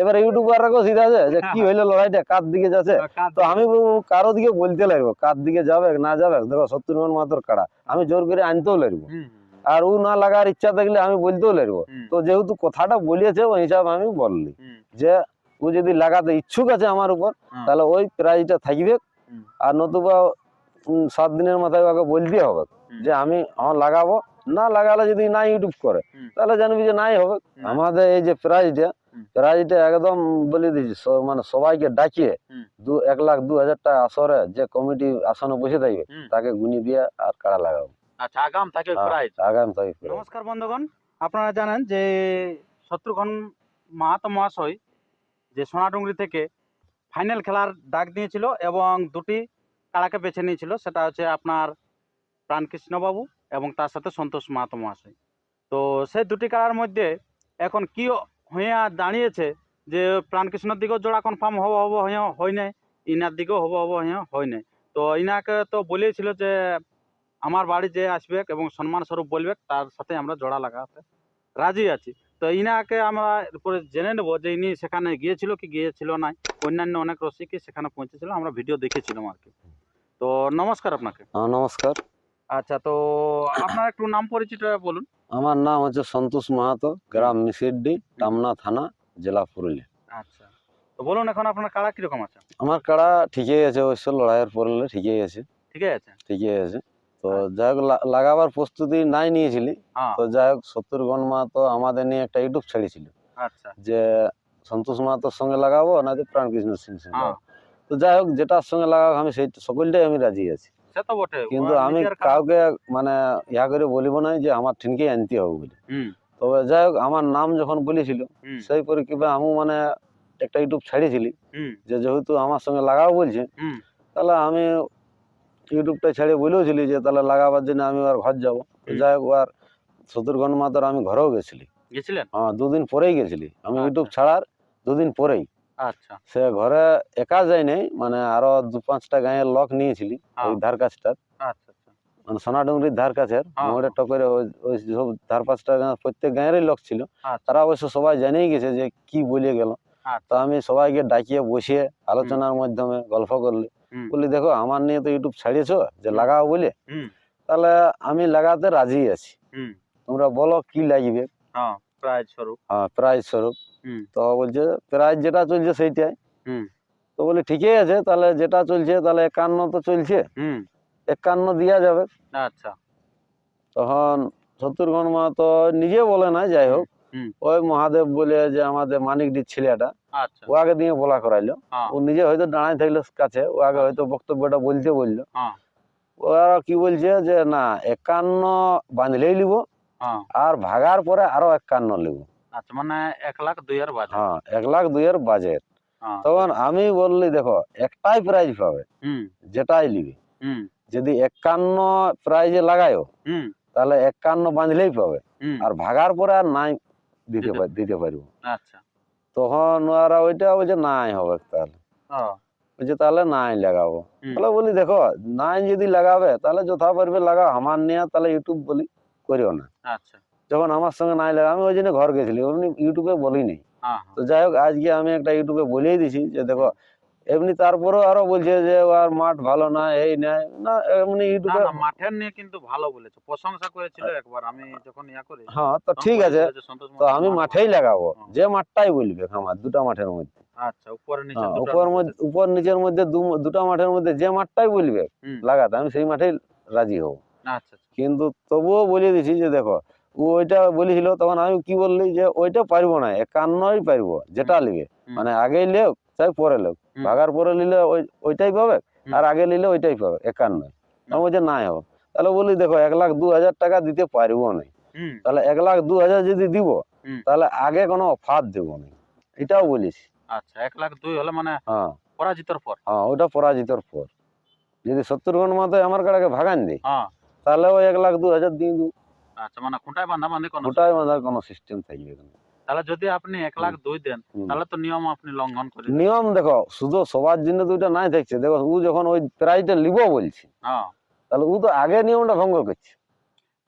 এবার ইউটিউবাররা সিধা আছে যে কি হইল লড়াইটা কার দিকে যাচ্ছে? তো আমি কারও দিকে বলতে লাগবো কার দিকে যাবে না যাবে দেখো সত্তর মন মাত্র কাড়া। আমি জোর করে আনতেও লাগবো। আর ও না লাগার ইচ্ছা থাকলে আমি বলতেও লাগবো। তো যেহেতু কথাটা বলিয়েছে ওই হিসাবে আমি বললি। যে ও যদি লাগাতে ইচ্ছুক আছে আমার উপর তাহলে ওই প্রাইজটা থাকবে। আর নতুবা সাত দিনের মাথায় ওকে বলতে হবে। যে আমি আমার লাগাবো। না লাগালে যদি না ইউটিউব করে তাহলে জানবি যে নাই হবে। আমাদের এই যে প্রাইজটা হুম। প্রাইজটা একদম বলে দিয়েছি মানে সবাইকে ডাকিয়ে দু এক লাখ দু হাজার টাকা আসরে যে কমিটি আসনে বসে থাকবে তাকে গুনি দিয়ে আর কাড়া লাগাবো। আচ্ছা আগাম থাকে হ্যাঁ, আগাম নমস্কার বন্ধুগণ আপনারা জানেন যে শত্রুঘ্ন মাহাতো মহাশয় যে সোনাডুঙ্গরি থেকে ফাইনাল খেলার ডাক দিয়েছিল এবং দুটি কাড়াকে বেছে নিয়েছিল সেটা হচ্ছে আপনার প্রাণকৃষ্ণবাবু এবং তার সাথে সন্তোষ মাহাতো মহাশয়। তো সেই দুটি কাড়ার মধ্যে এখন কি হয়ে দাঁড়িয়েছে যে প্রাণকৃষ্ণর দিকেও জোড়া কনফার্ম হব হব হয়ে হয় নাই, ইনার দিকেও হব হব হয়ে হয় নাই। তো ইনাকে তো বলেছিল যে আমার বাড়ি যে আসবে এবং সম্মান স্বরূপ বলবে, তার সাথে আমরা জোড়া লাগাতে রাজি আছি। তো ইনাকে আমরা এরপরে জেনে নেব যে ইনি সেখানে গিয়েছিল কি গিয়েছিল না অন্যান্য অনেক রসিকই সেখানে পৌঁছেছিল, আমরা ভিডিও দেখেছিলাম আর কি। তো নমস্কার আপনাকে। নমস্কার। আচ্ছা তো আপনার একটু নাম পরিচিত বলুন। আমার নাম হচ্ছে সন্তোষ মাহাতো গ্রাম মিসিড্ডি টামনা থানা জেলা পুরুলিয়া। আচ্ছা তো বলুন এখন আপনার কাড়া কীরকম আছে? আমার কাড়া ঠিকই আছে অবশ্য লড়াইয়ের পড়লে ঠিকই আছে। ঠিকই আছে? ঠিকই আছে। তো যাই হোক লাগাবার প্রস্তুতি নাই নিয়েছিলি। হ্যাঁ। তো যাই হোক সত্তর গণ মাহাতো আমাদের নিয়ে একটা ইউটিউব ছেড়েছিল আচ্ছা। যে সন্তোষ মাহাতোর সঙ্গে লাগাবো না যে প্রাণকৃষ্ণ সিং সঙ্গে হ্যাঁ। তো যাই হোক যেটার সঙ্গে লাগাবো আমি সেই সকলটাই আমি রাজি আছি। সে তো বটে। কিন্তু আমি কাউকে মানে ইয়া করে বলিব না যে আমার ঠিনকেই আনতে হবে বলে। তবে যাই হোক আমার নাম যখন বলেছিল সেই পরিপ্রেক্ষিতে আমি মানে একটা ইউটিউব ছাড়িয়েছিলি। যে যেহেতু আমার সঙ্গে লাগাবো বলছে তাহলে আমি ইউটিউবটা ছেড়ে বলেওছিলি যে তাহলে লাগাবার জন্য আমি আর ঘর যাব। যাই হোক আর শত্রুঘ্ন মাতার আমি ঘরেও গেছিলি। গেছিলেন? হ্যাঁ দুদিন পরেই গেছিলি। আমি আচ্ছা। ইউটিউব ছাড়ার দুদিন পরেই। আচ্ছা। সে ঘরে একা যাই নাই মানে আরও দু পাঁচটা গাঁয়ের লোক নিয়েছিলি হ্যাঁ। ওই ধার কাছটার আচ্ছা আচ্ছা। মানে সোনাডুঙ্গরির ধার কাছের হ্যাঁ। মোড়ে টপরে ওই সব ধার পাঁচটা প্রত্যেক গাঁয়েরই লোক ছিল। তারা অবশ্য সবাই জেনেই গেছে যে কি বলে গেল। তো আমি সবাইকে ডাকিয়ে বসিয়ে আলোচনার মাধ্যমে গল্প করলি। বলি দেখো আমার নিয়ে তো ইউটিউব ছাড়িয়েছো যে লাগাও বলে। তাহলে আমি লাগাতে রাজি আছি। তোমরা বলো কি লাগবে? হ্যাঁ। প্রাইজ স্বরূপ। হ্যাঁ, প্রাইজ স্বরূপ। তো বলছে প্রাইজ যেটা চলছে সেইটাই। তো বলি ঠিকই আছে তাহলে যেটা চলছে তাহলে একান্ন তো চলছে। একান্ন দেওয়া যাবে। আচ্ছা। তখন শত্রুঘ্ন নিজে বলে না যাই হোক। ওই মহাদেব বলে যে আমাদের মানিকডির ছেলেটা আচ্ছা। ও আগে দিয়ে বলা করাইলো। হ্যাঁ। ও নিজে হয়তো দাঁড়ায় থাকল কাছে ও আগে হয়তো বক্তব্যটা বলতে বলল। হ্যাঁ। ওরা কি বলছে যে না একান্ন বাঁধলেই লিব। হ্যাঁ আর ভাগার পরে আরও একান্ন লিব। আচ্ছা মানে এক লাখ দুই হাজার বাজার হ্যাঁ এক লাখ দুইয়ের বাজেট। হ্যাঁ। তখন আমি বললি দেখো একটাই প্রাইজ পাবে। যেটাই লিবি। যদি একান্ন প্রাইজে লাগাইও তাহলে একান্ন বাঁধলেই পাবে। আর ভাগার পরে আর নাই দিতে দিতে- পার- পারব। আচ্ছা। তখন ওরা ওইটা বলছে নাই হবে তাহলে। বলছে তাহলে নাই লাগাবো। তাহলে বলি দেখো নাই যদি লাগাবে তাহলে যথা পারবে লাগাও। আমার নিয়ে তাহলে ইউটিউব বলি। করিও না। আচ্ছা। যখন আমার সঙ্গে নাই লাগা আমি ওই জন্য ঘর গেছিলি এমনি ইউটিউবে বলিনি। হ্যাঁ তো যাই হোক আজকে আমি একটা ইউটিউবে বলেই দিছি যে দেখো এমনি তারপরেও আরও বলছে যে আর মাঠ ভালো না এই না এমনি ইউটিউবে মাঠের নিয়ে কিন্তু ভালো বলেছে। প্রশংসা করেছিল একবার আমি যখন ইয়া করি। হ্যাঁ তো ঠিক আছে। তো আমি মাঠেই লাগাবো যে মাঠটাই বলবে আমার দুটা মাঠের মধ্যে। আচ্ছা উপরে নিচে হ্যাঁ, উপর উপর নিচের মধ্যে দুটা মাঠের মধ্যে যে মাঠটাই বলবে লাগাতে আমি সেই মাঠেই রাজি হব। আচ্ছা আচ্ছা। কিন্তু তবুও বলে দিছি যে দেখো ও ওইটা বলেছিল তখন আমি কি বললি যে ওইটা পারব না একান্নই পারব যেটা লিবে। মানে আগেই লেও চাই পরে লেও। ভাগার পরে নিলে ওইটাই পাবে আর আগে নিলে ওইটাই পাবে একান্ন আমি বলছি নাই হবে তাহলে বলি দেখো এক লাখ দু হাজার টাকা দিতে পারব না তাহলে এক লাখ দু হাজার যদি দিব তাহলে আগে কোনো অফার দেবো না এটাও বলিস। আচ্ছা এক লাখ দুই হলে মানে হ্যাঁ। পরাজিতর পর। হ্যাঁ ওটা পরাজিতর পর। যদি সত্তর ঘন মাথায় আমার কাড়াকে ভাগান দিই তাহলে ওই এক লাখ দু হাজার দিয়ে দেবো। আচ্ছা মানে খুঁটায় বান্ধি কোনো ওটাই বাঁধার কোনো সিস্টেম থাকবে না তাহলে যদি আপনি এক লাখ দুই দেন তাহলে তো নিয়ম আপনি লঙ্ঘন করে নিয়ম দেখো শুধু সবার জন্য তো ওইটা নাই থাকছে দেখো ও যখন ওই প্রাইজটা লিব বলছে হ্যাঁ। তাহলে ও তো আগে নিয়মটা ভঙ্গ করছে।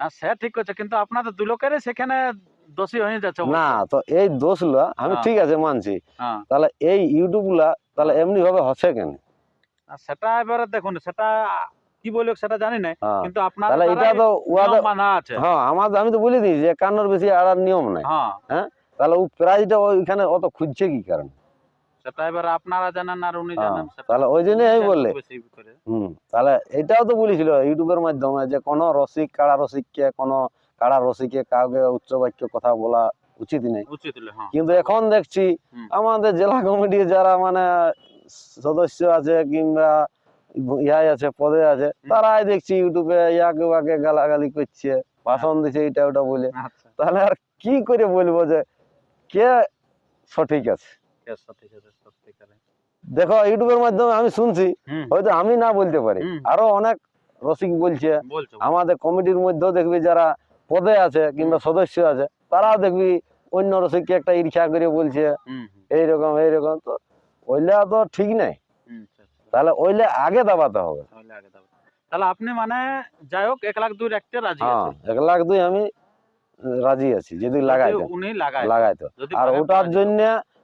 না সে ঠিক করছে কিন্তু আপনাদের দুই লোকেরই সেখানে দোষী হয়ে যাচ্ছে না তো এই দোষগুলা আমি হ্যাঁ। ঠিক আছে মানছি। হ্যাঁ। তাহলে এই ইউটিউবগুলা তাহলে এমনি ভাবে হচ্ছে কেন? সেটা এবারে দেখুন সেটা কি বলবে সেটা জানি না হ্যাঁ। কিন্তু আপনার তাহলে এটা তো উহাদের মানা আছে। হ্যাঁ আমার আমি তো বলে দিই যে একান্নর বেশি আড়ার নিয়ম নাই। হ্যাঁ। তাহলে ও প্রাইজটা ওইখানে অত খুঁজছে কি কারণ? সেটা এবার আপনারা জানেন আর উনি হ্যাঁ, জানেন তাহলে ওই জন্যই আমি বললে। হুম তাহলে এটাও তো বলেছিল ইউটিউবের মাধ্যমে যে কোনো রসিক কাড়া রসিককে কোনো কাড়া রসিকে কাউকে উচ্চ বাক্য কথা বলা উচিত নেই। হ্যাঁ। কিন্তু এখন দেখছি আমাদের জেলা কমিটির যারা মানে সদস্য আছে কিংবা ইহাই আছে পদে আছে। তারাই দেখছি ইউটিউবে ইয়াকে ওয়াকে গালাগালি করছে ভাষণ দিচ্ছে এটা ওটা বলে। আচ্ছা। তাহলে আর কি করে বলব যে কে সঠিক আছে? দেখো ইউটিউবের মাধ্যমে আমি শুনছি হয়তো আমি না বলতে পারি। আরও অনেক রসিক বলছে আমাদের কমিটির মধ্যেও দেখবি যারা পদে আছে কিংবা সদস্য আছে তারাও দেখবি অন্য রসিককে একটা ঈর্ষা করে বলছে এইরকম এইরকম। তো ওইলা তো ঠিক নাই। আচ্ছা, আচ্ছা। তাহলে ওইলে আগে দাবাতে হবে। তাহলে আপনি মানে যাই হোক এক লাখ দুই রাখতে রাজি হ্যাঁ এক লাখ দুই আমি রাজি আছি যদি লাগাই উনি লাগাই লাগাই তো আর ওটার জন্য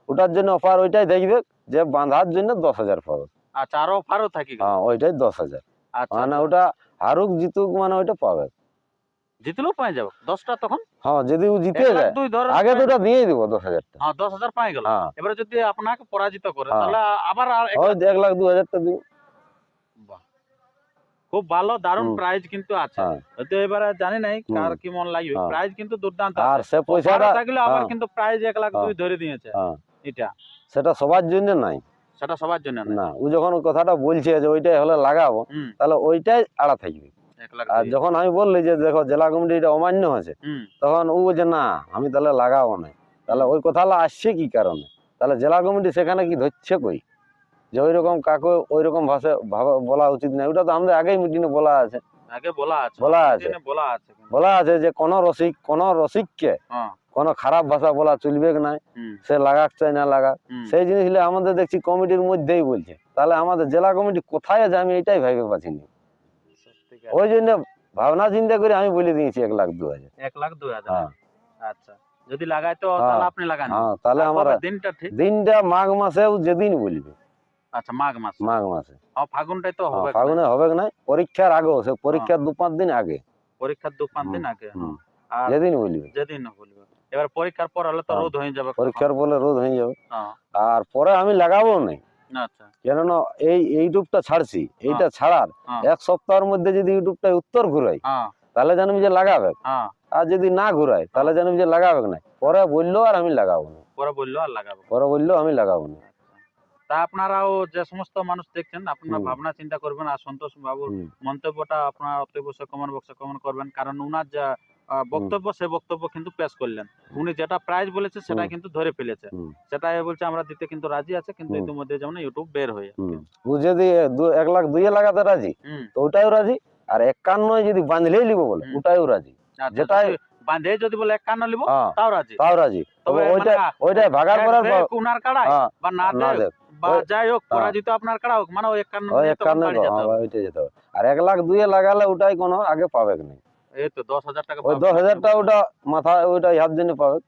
ওটার জন্য অফার ওইটাই দেখবে যে বাঁধার জন্য দশ হাজার পাবে আচ্ছা আরও অফারও থাকি হ্যাঁ ওইটাই দশ হাজার। আচ্ছা মানে ওটা হারুক জিতুক মানে ওইটা পাবে। জিতলেও পাই যাব। দশটা তখন হ্যাঁ যদি ও জিতে যায় দুই ধর আগে তো দিয়ে দিব দশ হাজারটা হ্যাঁ দশ হাজার পাই গেল। হ্যাঁ। এবারে যদি আপনাকে পরাজিত করে। তাহলে আবার আর এক লাখ- দু হাজারটা দিব। খুব ভালো দারুণ প্রাইজ কিন্তু আছে। এবারে জানি নাই কার কি মন লাগবে। প্রাইজ কিন্তু দুর্দান্ত আর সে পয়সাটা থাকলে আবার। কিন্তু প্রাইজ এক লাখ। দুই ধরে দিয়েছে। এটা। সেটা সবার জন্য নাই। সেটা সবার জন্য না ও যখন কথাটা বলছে যে ওইটাই হলে লাগাবো তাহলে ওইটাই আড়া থাকবে। আর যখন আমি বললি যে দেখো জেলা কমিটি এটা অমান্য হয়েছে তখন ও বলছে না আমি তাহলে লাগাবো না। তাহলে ওই কথাটা আসছে কি কারণে? তাহলে জেলা কমিটি সেখানে কি ধরছে কই? যে ওই রকম কাকে ওই রকম ভাষা বলা উচিত না ওটা তো আমাদের আগেই মিটিংয়ে বলা আছে। আগে বলা আছে বলা আছে। বলা আছে বলা আছে যে কোন রসিক কোন রসিককে হ্যাঁ। কোনো খারাপ ভাষা বলা চলবে না সে লাগাক চাই না লাগাক। সেই জিনিসগুলো আমাদের দেখছি কমিটির মধ্যেই বলছে। তাহলে আমাদের জেলা কমিটি কোথায় আছে আমি এটাই ভাইবে পাচ্ছিনি সত্যিকার। ওই জন্য ভাবনা চিন্তা করে আমি বলে দিয়েছি এক লাখ দু হাজার। এক লাখ দুই হাজার। হ্যাঁ। আচ্ছা যদি লাগাই তো হ্যাঁ। তাহলে আপনি লাগান। হ্যাঁ তাহলে আমার দিনটা ঠিক। দিনটা মাঘ মাসেও যেদিন বলবে। আচ্ছা মাঘ মাস। মাঘ মাসে। হ্যাঁ ফাগুনটাই তো হ্যাঁ, হবে। ফাগুনে হবে না পরীক্ষার আগেও সে পরীক্ষার দু পাঁচ দিন আগে। পরীক্ষার দু পাঁচ দিন আগে। আর যেদিন বলবে। যেদিন বলবে। এবার পরীক্ষার পর হলে তো হ্যাঁ। রোদ হয়ে যাবে। পরীক্ষার বলে রোদ হয়ে যাবে। হ্যাঁ, আর পরে আমি লাগাবো না। কেননা এই ইউটিউবটা ছাড়ছি এইটা ছাড়ার হ্যাঁ। এক সপ্তাহের মধ্যে যদি ইউটিউবটা উত্তর ঘুরাই হ্যাঁ। তাহলে জানবি যে লাগাবে। হ্যাঁ। আর যদি না ঘুরাই তাহলে জানবি যে লাগাবে না পরে বলল আর আমি লাগাবো না। পরে বলল আর লাগাবো পরে বলল আমি লাগাবো না। তা আপনারাও যে সমস্ত মানুষ দেখছেন আপনারা ভাবনা চিন্তা করবেন। আর সন্তোষ বাবুর মন্তব্যটা আপনার অবশ্যই কমেন্ট বক্সে কমেন্ট করবেন। কারণ উনার যা বক্তব্য সে বক্তব্য কিন্তু পেশ করলেন। উনি যেটা প্রাইজ বলেছে সেটা কিন্তু ধরে ফেলেছে। সেটাই বলছে আমরা দিতে কিন্তু রাজি আছে কিন্তু ইতিমধ্যে যেমন ইউটিউব বের হয়ে। ও যদি এক লাখ দুইয়ে লাগাতে রাজি তো ওটাও রাজি। আর একান্ন যদি বাঁধলেই লিবো বলে ওটাও রাজি। আচ্ছা, যেটাই- বাঁধে যদি বলে এক কান্ন লিব হ্যাঁ। তাও রাজি। তাও রাজি। তবে ওইটা মানে ভাগার করার উনার কাড়ায় হ্যাঁ বা না বা যাই হোক হ্যাঁ। পরাজিত আপনার কাড়া হোক মানে ওই একান্ন ওই একান্ন যেতে হবে। ওইটা যেতে হবে। আর এক লাখ দুইয়ে লাগালে ওটাই কোনো আগে পাবে না? এই তো দশ হাজার টাকা ওই হাজারটা ওটা মাথা ওইটা ইহার জন্য পাবে।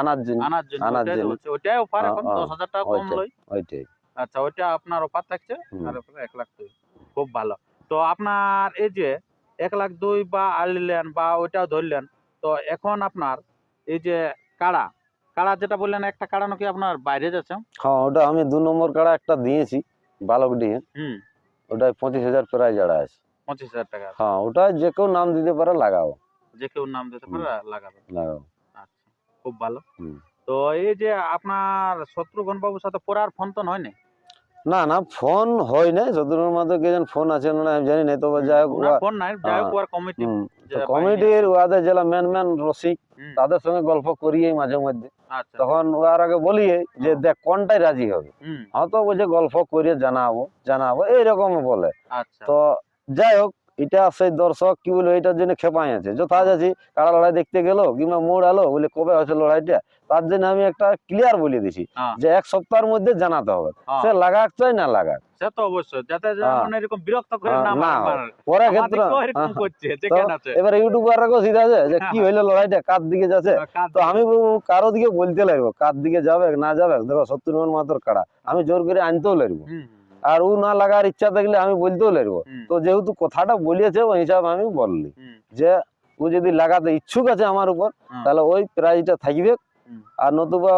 আনার জন্য। আনার জন্য আনার জন্য। হচ্ছে। অফার এখন দশ হাজার টাকা কম লই। ওইটাই। আচ্ছা ওইটা আপনার অফার থাকছে আর ওপরে এক লাখ দুই। খুব ভালো। তো আপনার এই যে এক লাখ দুই বা আনলেন বা ওইটাও ধরলেন তো এখন আপনার এই যে কাড়া কাড়া যেটা বললেন একটা কাড়া নাকি আপনার বাইরে যাচ্ছে? হ্যাঁ ওটা আমি দু নম্বর কাড়া একটা দিয়েছি বালক দিয়ে। হুম। ওটাই পঁচিশ হাজার প্রায় জাড়া আছে পঁচিশ হাজার টাকা হ্যাঁ ওটা যে কেউ নাম দিতে পারে লাগাও। যে কেউ নাম দিতে পারে লাগাবে। লাগাও। আচ্ছা খুব ভালো। তো এই যে আপনার শত্রুঘ্ন বাবুর সাথে ফোন তো না না না ফোন হয় না যতদূর মধ্যে ফোন আছে না আমি জানি না তবে যাই হোক ফোন নাই যাই হোক হ্যাঁ। কমিটি কমিটির ওয়াদের জেলা ম্যান ম্যান রসিক তাদের সঙ্গে গল্প করিয়ে মাঝে মধ্যে। আচ্ছা। তখন ওর আগে বলি যে হ্যাঁ। দেখ কোনটাই রাজি হবে। হুম। হ্যাঁ বলছে গল্প করিয়ে জানাব জানাব এইরকম বলে। আচ্ছা। তো যাই হোক এটা সেই দর্শক কি বলব এটার জন্য খেপাই আছে। যথা যাচ্ছি কারা লড়াই দেখতে গেল কিংবা মোড় আলো বলে কবে হচ্ছে লড়াইটা তার জন্য আমি একটা ক্লিয়ার বলে দিছি হ্যাঁ। যে এক সপ্তাহের মধ্যে জানাতে হবে। হ্যাঁ, সে লাগাক চাই না লাগাক। হ্যাঁ। মানে এবার ইউটিউবাররাও সিধা আছে যে কি হইল লড়াইটা কার দিকে যাচ্ছে? তো আমি কারও দিকে বলতে লাগবো কার দিকে যাবে না যাবে দেখো সত্তর মন মাত্র কাড়া আমি জোর করে আনতেও লাগবো। আর ও না লাগার ইচ্ছা থাকলে আমি বলতেও লাগবো তো যেহেতু কথাটা বলিয়েছে ওই হিসাবে আমি বললি। যে ও যদি লাগাতে ইচ্ছুক আছে আমার উপর তাহলে ওই প্রাইজটা থাকবে। আর নতুবা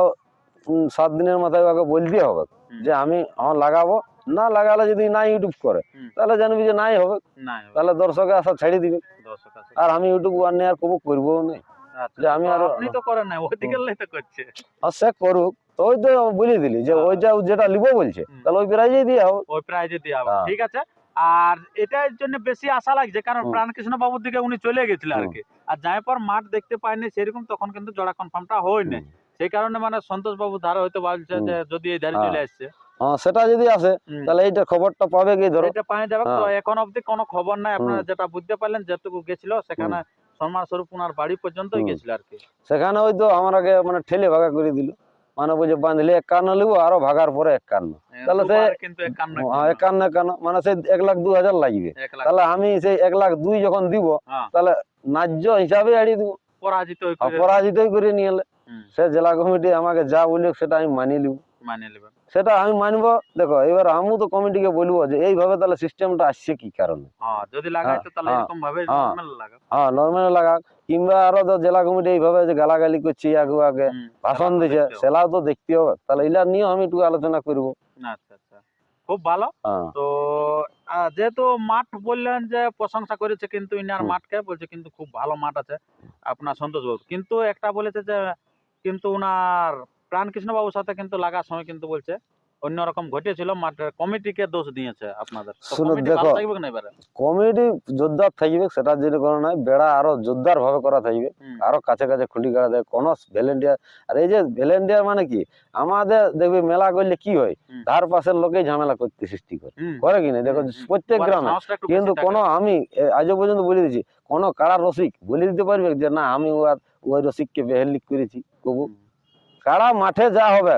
সাত দিনের মাথায় ওকে বলতে হবে। যে আমি আমার লাগাবো। না লাগালে যদি না ইউটিউব করে তাহলে জানবি যে নাই হবে। তাহলে দর্শকে আসা ছেড়ে দিবে। আর আমি ইউটিউব আর নিয়ে আর কবু করব না আচ্ছা, যে আমি তো আপনি তো করেন না ওইদিকে করছে। আর সে করুক। তো ওই তো বলে দিলি যে হ্যাঁ। ওইটা যেটা লিবো বলছে তাহলে ওই প্রাইজেই দিয়ে হবে ওই প্রাইজে দিয়ে হবে হ্যাঁ। ঠিক আছে? আর এটার জন্য বেশি আশা লাগছে কারণ প্রাণকৃষ্ণ বাবুর দিকে উনি চলে গেছিলেন আর কি। আর যাই পর মাঠ দেখতে পাইনি সেরকম তখন কিন্তু জোড়া কনফার্মটা হয়নি। সেই কারণে মানে সন্তোষ বাবু ধারা হয়তো হুম। যে যদি এই ধারে হ্যাঁ। চলে আসছে। হ্যাঁ সেটা যদি আসে। তাহলে এইটা খবরটা পাবে কি ধরো? এটা পাওয়া যাবে। তো হ্যাঁ। এখন অবধি কোনো খবর নাই আপনারা যেটা বুঝতে পারলেন যেটুকু গেছিল সেখানে সম্মান স্বরূপ ওনার বাড়ি পর্যন্তই গেছিল আর কি। সেখানে ওই তো আমার আগে মানে ঠেলে ভাগা করে দিল। মানে বুঝে বাঁধলে একান্ন লিবো আরও ভাগার পরে একান্ন। তাহলে সে- কিন্তু একান্ন হ্যাঁ, মানে সেই এক লাখ দু হাজার লাগবে। তাহলে আমি সেই এক লাখ দুই যখন দিব হ্যাঁ। তাহলে ন্যায্য হিসাবে এড়িয়ে দিব। পরাজিত হয়ে করে- পরাজিতই করে নিয়ে এলে। সে জেলা কমিটি আমাকে যা বলুক সেটা আমি মানিয়ে নিব মানে সেটা আমি মানবো। দেখো এবার আমিও তো কমিটিকে বলব যে এইভাবে তাহলে সিস্টেমটা আসছে কি কারণে? হ্যাঁ যদি লাগাই তো তাহলে হ্যাঁ, এরকম ভাবে হ্যাঁ। নরমাল হ্যাঁ নর্মাল লাগা কিংবা আরও তো জেলা কমিটি এইভাবে যে গালাগালি করছে আগে আগে ভাষণ দিছে। সেটাও তো দেখতে হবে। তাহলে এলার নিয়েও আমি একটু আলোচনা করব। আচ্ছা আচ্ছা। খুব ভালো। হ্যাঁ। তো যেহেতু মাঠ বললেন যে প্রশংসা করেছে কিন্তু ইনার। মাঠকে বলছে কিন্তু খুব ভালো মাঠ আছে আপনার সন্তোষ বাবু। কিন্তু একটা বলেছে যে কিন্তু ওনার প্রাণকৃষ্ণ বাবুর সাথে কিন্তু লাগার সময় কিন্তু বলছে অন্যরকম ঘটেছিল মাঠের কমিটিকে দোষ দিয়েছে আপনাদের তো শুনো, কমিটি ভালো দেখো। কমিটি জোরদার থাকবে সেটার জন্য কোনো নাই বেড়া আরও জোরদার ভাবে করা থাকবে আরও কাছে কাছে খুঁটি কাটা দেয় কোনো ভলেন্টিয়ার আর এই যে ভলেন্টিয়ার মানে কি আমাদের দেখবি মেলা করলে কি হয়। ধার পাশের লোকেই ঝামেলা করতে সৃষ্টি করে করে কি না দেখো। প্রত্যেক গ্রামে কিন্তু। কোনো আমি এ, আজও পর্যন্ত বলে দিচ্ছি কোনো কারা রসিক বলে দিতে পারবে যে না আমি ওর ওই রসিককে বেহেলিক করেছি কবু কারা মাঠে যা হবে।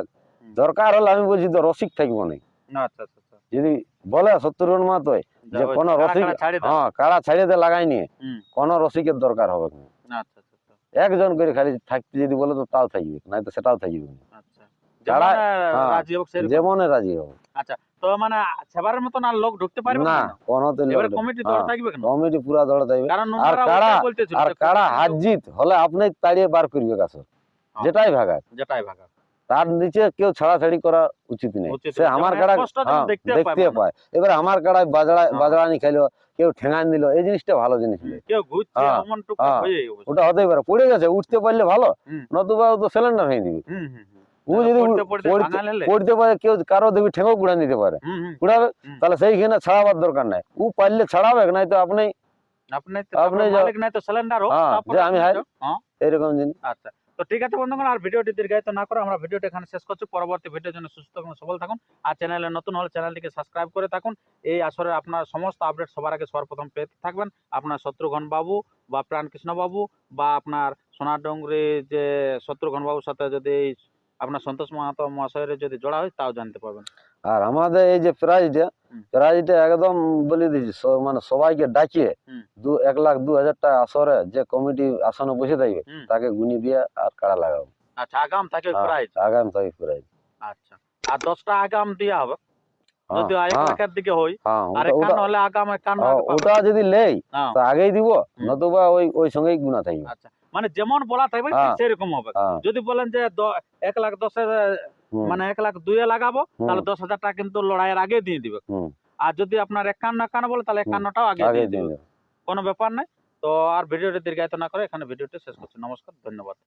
দরকার হলে আমি বলছি তো রসিক থাকব না। আচ্ছা আচ্ছা আচ্ছা। যদি বলে সত্তর মাতোয় যা যে কোনো রসিক। হ্যাঁ কারা ছাড়িয়ে দিয়ে লাগাই নিয়ে। কোনো রসিকের দরকার হবে না। আচ্ছা আচ্ছা আচ্ছা, একজন করে খালি থাকতে যদি বলে তো তাও থাকবে না তো সেটাও থাকবে আচ্ছা। যেমন, হ্যাঁ, রাজি। হবে তো মানে সেবারের মতন আর লোক ঢুকতে পারবে না কোনো তো কমিটি দৌড় হ্যাঁ, থাকবে কমিটি পুরা দৌড়ে থাকবে। আর কারা- আর কারা কমিটি জিত হলে আপনি তাড়িয়ে বার করবে কাছে। হ্যাঁ। যেটাই ভাগা যেটাই ভাগা তার নিচে কেউ ছাড়াছাড়ি করা উচিত নেই। সে আমার কাড়া হ্যাঁ, দেখতে পায় এবারে আমার কাড়ায় বাজড়া হ্যাঁ। বাজড়ানি খাইলো কেউ ঠেঙান দিল এই জিনিসটা ভালো জিনিস হ্যাঁ। ওটা হতেই পারে। পড়ে গেছে উঠতে পারলে ভালো নতুবা তো সিলিন্ডার হয়ে দিবে। ও যদি পড়তে ভাঙা লেলে? পড়তে পারে কেউ কারও দেখবি ঠেঙও গুড়া নিতে পারে। হুম, হুম, কুড়াবে তাহলে সেইখানে ছাড়াবার দরকার নাই। ও পারলে ছাড়াবে নাই তো আপনি আপনি আপনি তারপরে যাও- মালিক নাই তো সিলিন্ডার হোক তারপরে যে আমি এরকম জিনিস। আচ্ছা। তো ঠিক আছে বন্ধুগণ, আর ভিডিওটি দীর্ঘায়িত না করে আমরা ভিডিওটি এখানে শেষ করছি। পরবর্তী ভিডিওর জন্য সুস্থ থাকুন, সবল থাকুন, আর চ্যানেলে নতুন হলে চ্যানেলটিকে সাবস্ক্রাইব করে থাকুন। এই আসরে আপনার সমস্ত আপডেট সবার আগে সর্বপ্রথম পেতে থাকবেন। আপনার শত্রুঘ্ন বাবু বা প্রাণকৃষ্ণ বাবু বা আপনার সোনাডুঙ্গরি যে শত্রুঘ্ন বাবুর সাথে যদি আপনার সন্তোষ মাহাতো মহাশয়ের যদি জোড়া হয়, তাও জানতে পারবেন। আর আমাদের এই যে প্রাইজটা প্রাইজটা একদম বলে দিচ্ছি মানে সবাইকে ডাকিয়ে দু এক লাখ দু হাজার টাকা আসরে যে কমিটি আসনে বসে থাকবে তাকে গুনি দিয়ে আর কাড়া লাগাবো। আচ্ছা আগাম থাকে হ্যাঁ, প্রাইজ? আগাম তারিখ প্রাইজ। আচ্ছা আর দশটা আগাম হবে। হ্যাঁ, যদি হ্যাঁ, দিকে হই আর ওটা- হলে আগাম যদি লেই তো আগেই দিব নতুবা ওই ওই সঙ্গেই গুণা থাকবে। আচ্ছা মানে যেমন বলা থাকবে। সেরকম হবে। যদি বলেন যে এক লাখ দশের মানে এক লাখ দুয়ে লাগাবো তাহলে দশ হাজার টাকা কিন্তু লড়াইয়ের আগে দিয়ে দিবে। আর যদি আপনার একান্ন একান্ন বলে তাহলে একান্নটাও আগে দিয়ে দিবে। কোনো ব্যাপার নাই। তো আর ভিডিওটি দীর্ঘায়িত না করে এখানে ভিডিওটি শেষ করছি। নমস্কার ধন্যবাদ।